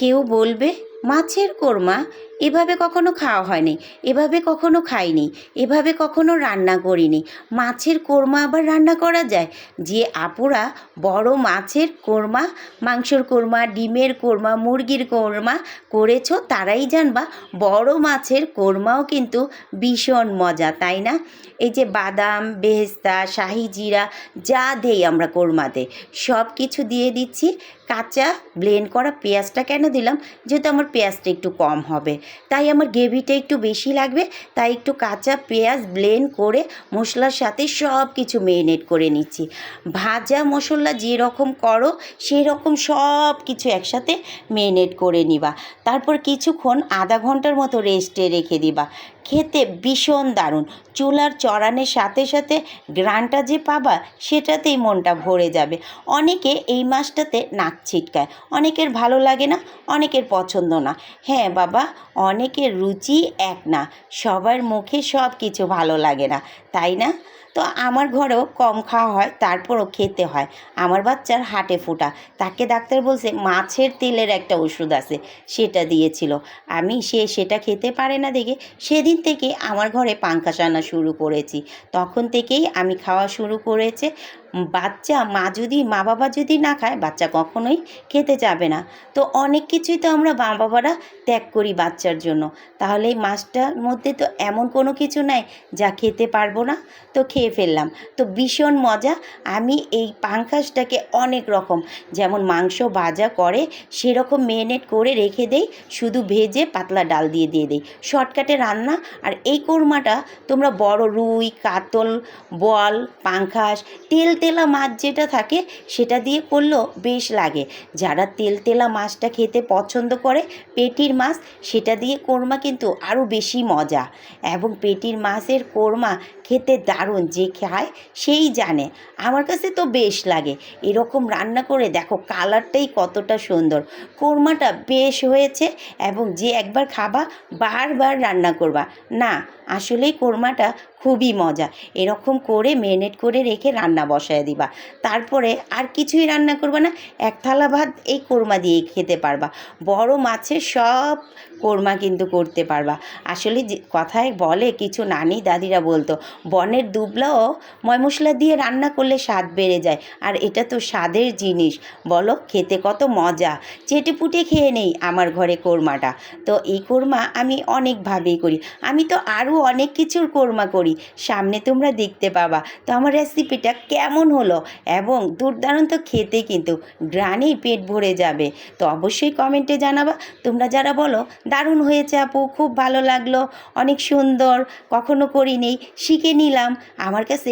কেউ বলবে মাছের কোরমা এভাবে কখনো খাওয়া হয়নি, এভাবে কখনো খাইনি, এভাবে কখনো রান্না করিনি। মাছের কোরমা আবার রান্না করা যায়? যে আপুরা বড় মাছের কোরমা, মাংসর কোরমা, ডিমের কোরমা, মুরগির কোরমা করেছ, তারাই জানবা বড় মাছের কোরমাও কিন্তু ভীষণ মজা, তাই না? এই যে বাদাম, বেহেস্তা, শাহি জিরা, যা দেই আমরা কোরমাতে, সব কিছু দিয়ে দিচ্ছি। কাঁচা ব্লেন্ড করা পেঁয়াজটা কেন দিলাম? যেহেতু আমার পেঁয়াজটা একটু কম হবে। তাই আমার গ্রেভিটা একটু বেশি লাগবে, তাই একটু কাঁচা পেঁয়াজ ব্লেন্ড করে মশলার সাথে সব কিছু মেরিনেট করে নিচ্ছি। ভাজা মশলা যেরকম করো সেই রকম সব কিছু একসাথে মেরিনেট করে নিবা। তারপর কিছুক্ষণ আধা ঘণ্টার মতো রেস্টে রেখে দিবা। খেতে ভীষণ দারুণ। চুলার চড়ানের সাথে সাথে গ্রানটা যে পাবা, সেটাতেই মনটা ভরে যাবে। অনেকে এই মাছটাতে নাক ছিটকায়। অনেকের ভালো লাগে না, অনেকের পছন্দ না। হ্যাঁ বাবা, অনেকের রুচি এক না। সবার মুখে সব কিছু ভালো লাগে না, তাই না? তো আমার ঘরেও কম খাওয়া হয়, তারপরও খেতে হয়। আমার বাচ্চার হাটে ফোটা। তাকে ডাক্তার বলছে, মাছের তেলের একটা ওষুধ আছে, সেটা দিয়েছিল। আমি সে সেটা খেতে পারে না দেখে। সেদিন থেকে আমার ঘরে পাঙ্খা আনা শুরু করেছি। তখন থেকেই আমি খাওয়া শুরু করেছে। বাচ্চা মা যদি, মা বাবা যদি না খায়, বাচ্চা কখনোই খেতে যাবে না। তো অনেক কিছুই তো আমরা মা বাবারা ত্যাগ করি বাচ্চার জন্য। তাহলে এই মাছটার মধ্যে তো এমন কোনো কিছু নাই যা খেতে পারব না, তো খেয়ে ফেললাম। তো ভীষণ মজা, আমি এই পাঙ্কাশটাকে অনেক রকম, যেমন মাংস ভাজা করে সেরকম মেরিনেট করে রেখে দেই, শুধু ভেজে পাতলা ডাল দিয়ে দিয়ে দেই। শর্টকাটে রান্না, আর এই কোরমাটা তোমরা বড় রুই, কাতল বল পাঙ্খাস, তেল তেলা মাছ যেটা থাকে সেটা দিয়ে করলেও বেশ লাগে। যারা তেল তেলা মাছটা খেতে পছন্দ করে, পেটির মাছ, সেটা দিয়ে কোরমা কিন্তু আরও বেশি মজা। এবং পেটির মাছের কোরমা খেতে দারুণ, যে খায় সেই জানে। আমার কাছে তো বেশ লাগে। এরকম রান্না করে দেখো, কালারটাই কতটা সুন্দর। কোরমাটা বেশ হয়েছে এবং যে একবার খাবা, বারবার রান্না করবা। না, আসলেই কোরমাটা খুবই মজা। এরকম করে মেরিনেট করে রেখে রান্না বসায় দিবা। তারপরে আর কিছুই রান্না করবা না। এক থালা ভাত এই কোরমা দিয়ে খেতে পারবা। বড় মাছের সব কোরমা কিন্তু করতে পারবা। আসলে যে কথায় বলে কিছু নানি দাদিরা বলতো, বনের দুবলাও ময় মশলা দিয়ে রান্না করলে স্বাদ বেড়ে যায়, আর এটা তো স্বাদের জিনিস। বলো, খেতে কত মজা। চেটে পুটে খেয়ে নেই আমার ঘরে কোরমাটা। তো এই কোরমা আমি অনেকভাবেই করি। আমি তো আরও অনেক কিছুর কোরমা করি। সামনে তোমরা দেখতে পাবা। তো আমার রেসিপিটা কেমন হলো? এবং দুর্দান্ত খেতে কিন্তু গ্রানেই পেট ভরে যাবে। তো অবশ্যই কমেন্টে জানাবা। তোমরা যারা বলো দারুণ হয়েছে আপু খুব ভালো লাগল অনেক সুন্দর কখনো করিনি শিখে নিলাম আমার কাছে